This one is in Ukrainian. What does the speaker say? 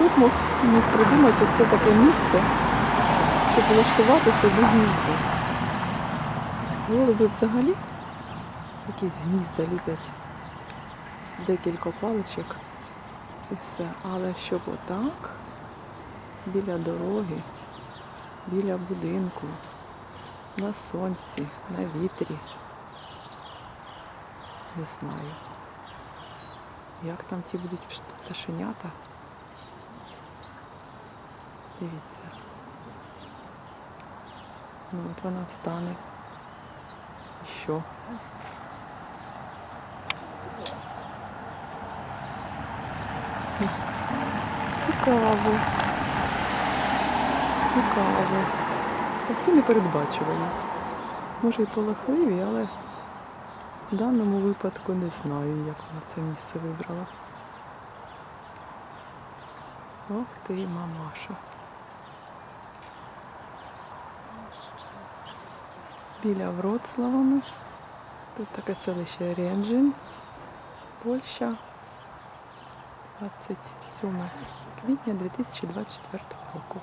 мог, міг придумати оце таке місце, щоб влаштувати собі гніздо. Голуби взагалі якісь гнізда ліплять, декілька паличок і все. Але щоб отак, біля дороги, біля будинку, на сонці, на вітрі. Не знаю. Як там ті будуть пташенята? Дивіться. Ну, от вона встане. І що? Цікаво. Цікаво. Птахи непередбачувані. Може і полохливі, але в даному випадку не знаю, як вона це місце вибрала. Ох ти, мамаша. Біля Вроцлавами. Тут таке селище Ренджин, Польща. 27 квітня 2024 року.